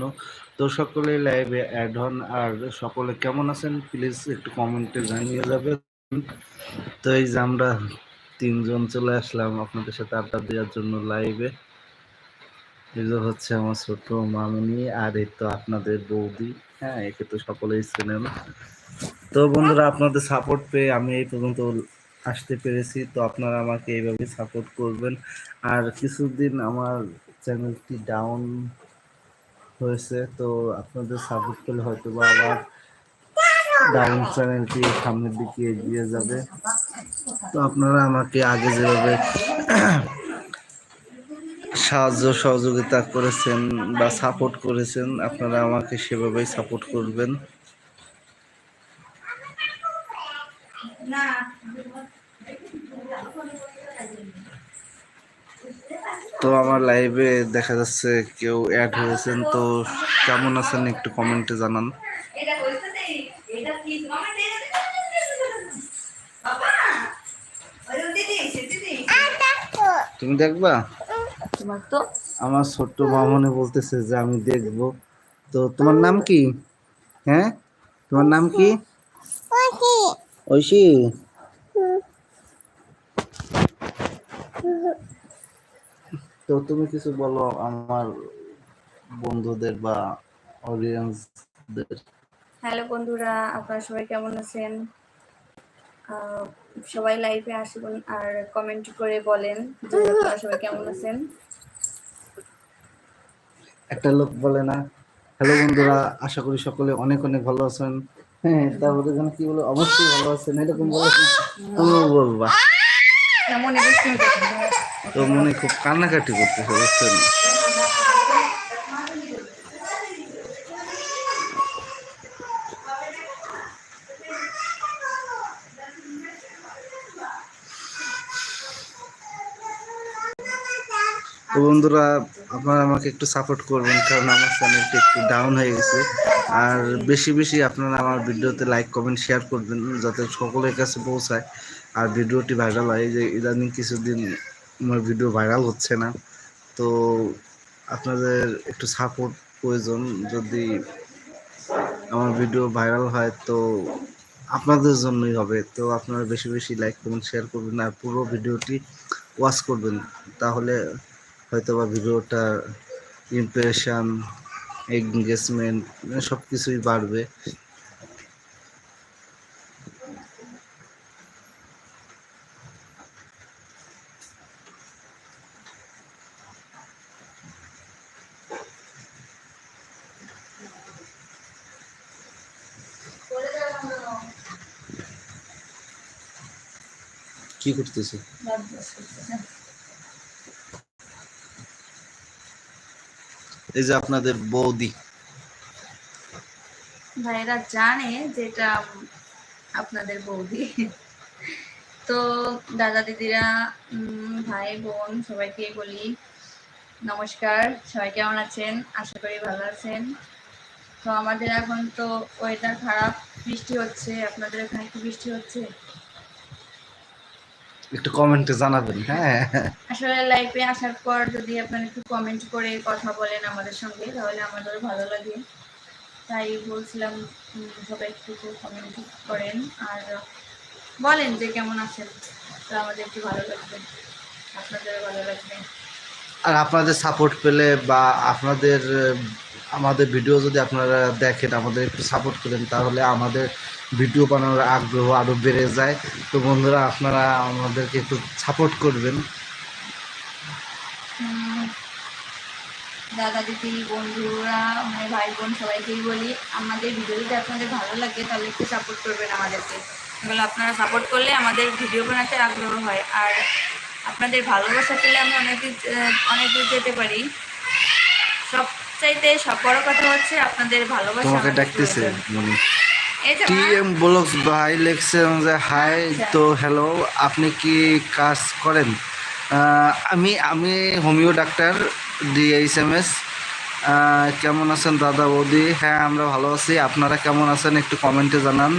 জন্য। তো সকলে লাইভে অ্যাড হন। আর সকলে কেমন আছেন প্লিজ একটু কমেন্টে জানিয়ে যাবে তো এই যে আমরা তিনজন চলে আসলাম আপনাদের সাথে আড্ডা দেওয়ার জন্য লাইভে যে হচ্ছে আমার ছোট মামুনি আর এই তো আপনাদের বৌদি। হ্যাঁ একে তো সকলেই চেনেন। তো বন্ধুরা, আপনাদের সাপোর্ট পেয়ে আমি এই পর্যন্ত আসতে পেরেছি। তো আপনারা আমাকে এইভাবে সাপোর্ট করবেন। আর কিছুদিন আমার চ্যানেলটি ডাউন হয়েছে, তো আপনাদের সাপোর্ট পেলে হয়তো বা আবার ডাউন চ্যানেলটি সামনের দিকে এগিয়ে যাবে। তো আপনারা আমাকে আগে যেভাবে সাহায্য সহযোগিতা করেছেন বা সাপোর্ট করেছেন, আপনারা আমাকে সেভাবেই সাপোর্ট করবেন। তো আমার লাইভে দেখা যাচ্ছে কেউ অ্যাড হয়েছেন তো কেমন আছেন একটু কমেন্টে জানান। তুমি দেখবা? আমার ছোট্ট মামনি বলতেছে যে আমি দেখব। তো তোমার নাম কি? হ্যাঁ? তোমার নাম কি? ঐশী? তো তুমি কিছু বলো আমার বন্ধুদের বা অডিয়েন্সদের হ্যালো বন্ধুরা আপনারা সবাই কেমন আছেন? সবাই লাইভে আসবেন আর কমেন্ট করে বলেন যে আপনারা সবাই কেমন আছেন। একটা লোক বলে না হ্যালো বন্ধুরা আশা করি সকলে অনেক অনেক ভালো আছেন। হ্যাঁ তারপরে যেন কি বলো অবশ্যই ভালো আছেন। এরকম বলে বলবা তো মনে খুব কান্নাকাটি করতেছে, বুঝছেন? তো বন্ধুরা, আপনারা আমাকে একটু সাপোর্ট করবেন, কারণ আমার চ্যানেলটি একটু ডাউন হয়ে গেছে। আর বেশি বেশি আপনারা আমার ভিডিওতে লাইক কমেন্ট শেয়ার করবেন যাতে সকলের কাছে পৌঁছায়। আর ভিডিওটি ভাইরাল হয় যে ইদানিং কিছুদিন আমার ভিডিও ভাইরাল হচ্ছে না। তো আপনাদের একটু সাপোর্ট প্রয়োজন, যদি আমার ভিডিও ভাইরাল হয় তো আপনাদের জন্যই হবে। তো আপনারা বেশি বেশি লাইক কমেন্ট শেয়ার করবেন আর পুরো ভিডিওটি ওয়াচ করবেন। তাহলে হয়তো বা ভিডিওটা ইমপ্রেশন এঙ্গেজমেন্ট সব কিছুই বাড়বে। কি করতেছে? এই যে আপনাদের বৌদি। ভাইরা জানে যেটা আপনাদের বৌদি। তো দাদা দিদিরা ভাই, বোন, সবাইকে বলি নমস্কার। সবাই কেমন আছেন? আশা করি ভালো আছেন। তো আমাদের এখন তো ওয়েদার খারাপ, বৃষ্টি হচ্ছে। আপনাদের এখানে কি বৃষ্টি হচ্ছে? একটু কমেন্টে জানাবেন হ্যাঁ। আসলে লাইভে আসার পর যদি আপনারা একটু কমেন্ট করে কথা বলেন আমাদের সঙ্গে তাহলে আমাদের ভালো লাগে। তাই বলছিলাম সবাই একটু কমেন্ট করেন। আর বলেন যে কেমন আছেন তো আমাদের একটু ভালো লাগবে আপনাদেরও ভালো লাগবে। আর আপনাদের সাপোর্ট পেলে বা আপনাদের আমাদের ভিডিও যদি আপনারা দেখেন আমাদের একটু সাপোর্ট করেন তাহলে আমাদের ভিডিও বানানোর আগ্রহ আরও বেড়ে যায়। তো বন্ধুরা আপনারা আমাদেরকে একটু সাপোর্ট করবেন। দাদা দিদি বন্ধুরা মানে ভাই বোন সবাইকেই বলি আমাদের ভিডিও যদি আপনাদের ভালো লাগে তাহলে একটু সাপোর্ট করবেন আমাদেরকে। তাহলে আপনারা সাপোর্ট করলে আমাদের ভিডিও বানাতে আগ্রহ হয়। আর আপনাদের ভালোবাসা পেলে আমরা অনেক অনেক দূর যেতে পারি। সবচাইতে সব বড় কথা হচ্ছে আপনাদের ভালোবাসা তোমাকে ডাকতেছে প্রয়োজন। মনি। এই যে টি এম ব্লগস ভাই লিখছেন যে, হাই, তো হ্যালো, আপনি কি কাজ করেন? আমি আমি homeo doctor D H M S কেমন আছেন দাদা বৌদি? হ্যাঁ আমরা ভালো আছি। আপনারা কেমন আছেন একটু কমেন্টে জানান।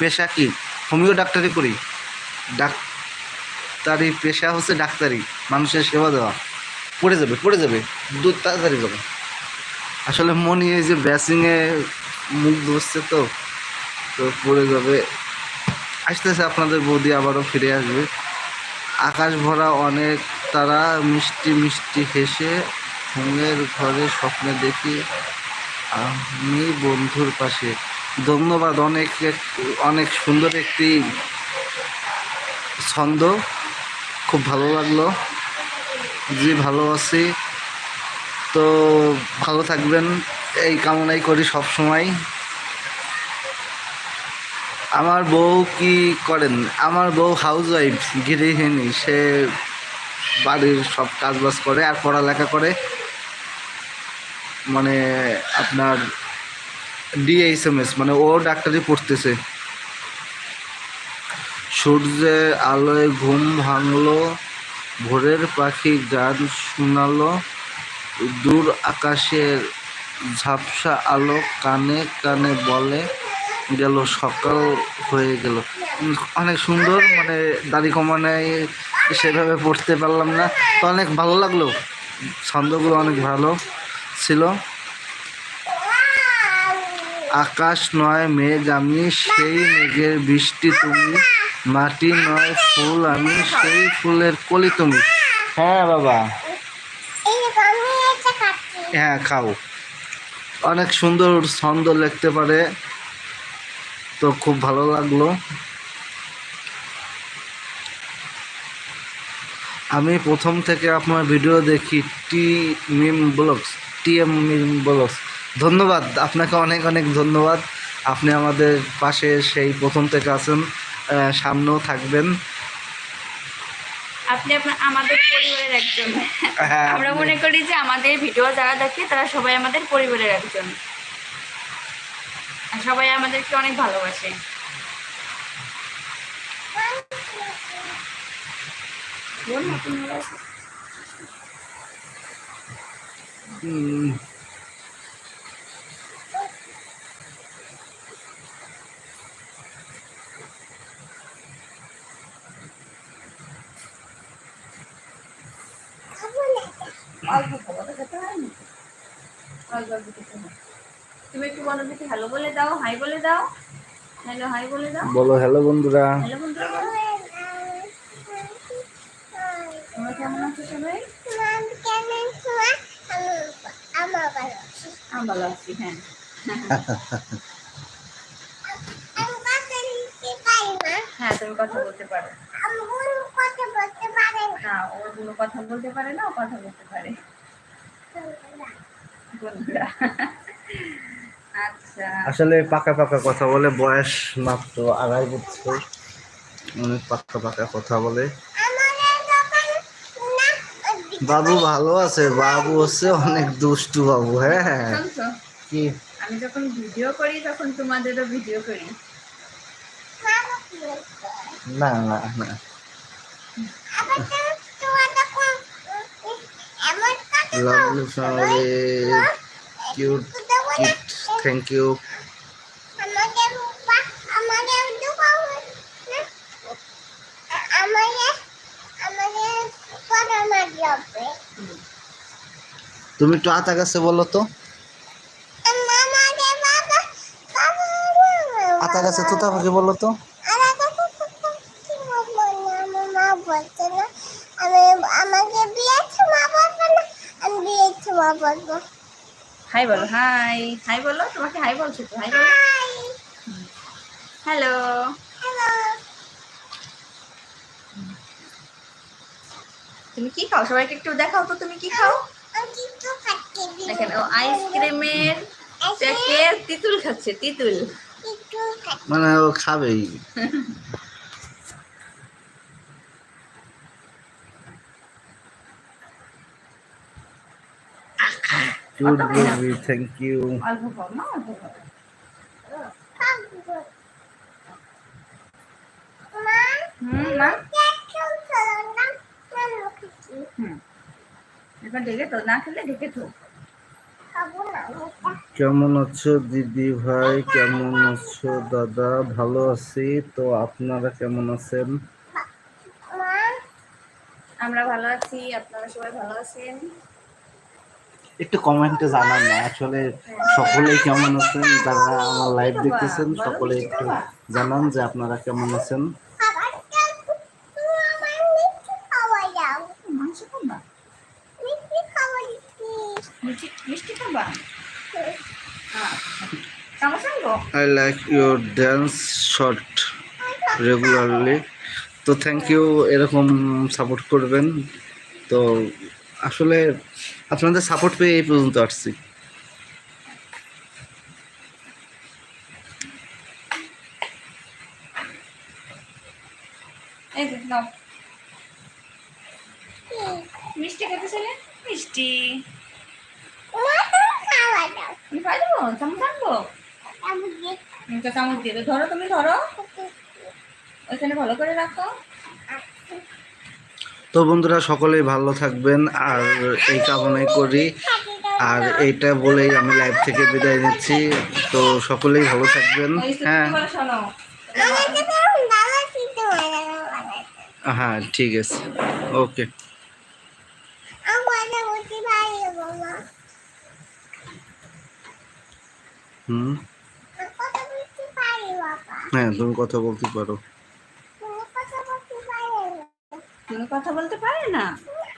পেশা কি? হোমিও ডাক্তারি করি। ডাক্তারি, পেশা হচ্ছে ডাক্তারি, মানুষের সেবা দেওয়া। পড়ে যাবে পড়ে যাবে। দু তাড়াতাড়ি যাবে। আসলে মনি এই যে ব্যাসিংয়ে মুখ ধরছে তো। তো পড়ে যাবে। আসতেছে আপনাদের বৌদি আবারও ফিরে আসবে। আকাশ ভরা অনেক তারা, মিষ্টি মিষ্টি হেসে ঘুমের ঘরে স্বপ্নে দেখি আমি বন্ধুর পাশে। ধন্যবাদ, অনেক অনেক সুন্দর একটি ছন্দ। খুব ভালো লাগল। জি, ভালো আছি। তো ভালো থাকবেন। এই কামনাই করি সব সময় আমার বউ কি করেন? আমার বউ হাউস ওয়াইফ গৃহিণী, সে বাড়ির সব কাজ বাজ করে আর পড়ালেখা করে। মানে আপনার ডিএইচএমএস মানে ও ডাক্তারি পড়তেছে। সূর্যের আলোয় ঘুম ভাঙলো, ভোরের পাখি গান শোনালো, দূর আকাশের ঝাপসা আলো কানে কানে বলে গেল, সকাল হয়ে গেল। অনেক সুন্দর মানে দাড়ি কমানায় সেভাবে পড়তে পারলাম না। তো অনেক ভালো লাগল। ছন্দগুলো অনেক ভালো ছিল। আকাশ নয়, মেঘ, আমি সেই মেঘের বৃষ্টি তুমি। মাটি নয়, ফুল, আমি সেই ফুলের কলি তুমি। হ্যাঁ বাবা। হ্যাঁ খাও। অনেক সুন্দর ছন্দ লিখতে পারে। তো খুব ভালো লাগল। আমি প্রথম থেকে আপনার ভিডিও দেখি T Mim blogs T M Mim blogs. ধন্যবাদ আপনাকে অনেক অনেক ধন্যবাদ। আপনি আমাদের পাশে সেই প্রথম থেকে আছেন সামনেও থাকবেন। আপনি আমাদের পরিবারের একজন। হ্যাঁ আমরা মনে করি যে আমাদের ভিডিও যারা দেখে তারা সবাই আমাদের পরিবারের একজন। সবাই আমাদেরকে অনেক ভালোবাসে। অল্প তো খেতে অল্প অল্প হয়। তুমি একটু বলো দেখি হ্যালো বলে দাও হাই বলে দাও। হ্যালো হাই বলে দাও। বলো হ্যালো বন্ধুরা। হ্যালো বন্ধুরা বলো। তোমরা কেমন আছো সবাই? আমি ভালো আছি হ্যাঁ। হ্যাঁ তুমি কথা বলতে পারো। না ওর কোনো কথা বলতে পারে না কথা বলতে পারে। বন্ধুরা। আসলে পাকা পাকা কথা বলে বয়স মাত্র আড়াই বছর। অনেক পাকা পাকা কথা বলে। বাবু ভালো আছে? বাবু হচ্ছে অনেক দুষ্টু বাবু হ্যাঁ শুনছো কি? আমি যখন ভিডিও করি তখন তোমাদেরও ভিডিও করি। না না না। Lovely family cute thank you তুমি একটু আতা কাছে বলো তো। আতা কাছে তোতা পাখি বলো তো। আমাকে বিয়েছে মা বলব না, আমি বিয়েছে মা বলব। হাই বলো। হাই হাই বলো। তোমাকে হাই বলছো তো। হাই বলো। হ্যালো তুমি কি খাও? সবাইকে একটু দেখাও তো তুমি কি খাও? দেখেন ও আইসক্রিমের প্যাকেট তিতুল খাচ্ছে তিতুল। মানে ও খাবেই। কিউট বেবি থ্যাংক ইউ কেমন আছো দিদি ভাই? কেমন আছো দাদা? ভালো আছি। তো আপনারা কেমন আছেন? আমরা ভালো আছি। আপনারা সবাই ভালো আছেন? একটু কমেন্টে জানান না। আসলে সকলেই কেমন আছেন? যারা আমার লাইভ দেখতেছেন সকলে একটু জানান যে আপনারা কেমন আছেন। I like your dance short regularly তো থ্যাংক ইউ এরকম সাপোর্ট করবেন। তো আসলে আপনাদের সাপোর্ট পেয়ে এই পর্যন্ত আসছি। এই মিষ্টি ছেলে মিষ্টি। চামচ আনব? দিয়ে একটা চামচ দিয়ে দে। ধরো তুমি ধরো। ওইখানে ভালো করে রাখো। তো বন্ধুরা, সকলেই ভালো থাকবেন। আর এই কামনাই করি। আর এইটা বলেই আমি লাইভ থেকে বিদায় নিচ্ছি। তো সকলেই ভালো থাকবেন। হ্যাঁ। হ্যাঁ ঠিক আছে। ওকে। হুম। হ্যাঁ তুমি কথা বলতে পারি। তুমি কথা বলতে পারে না?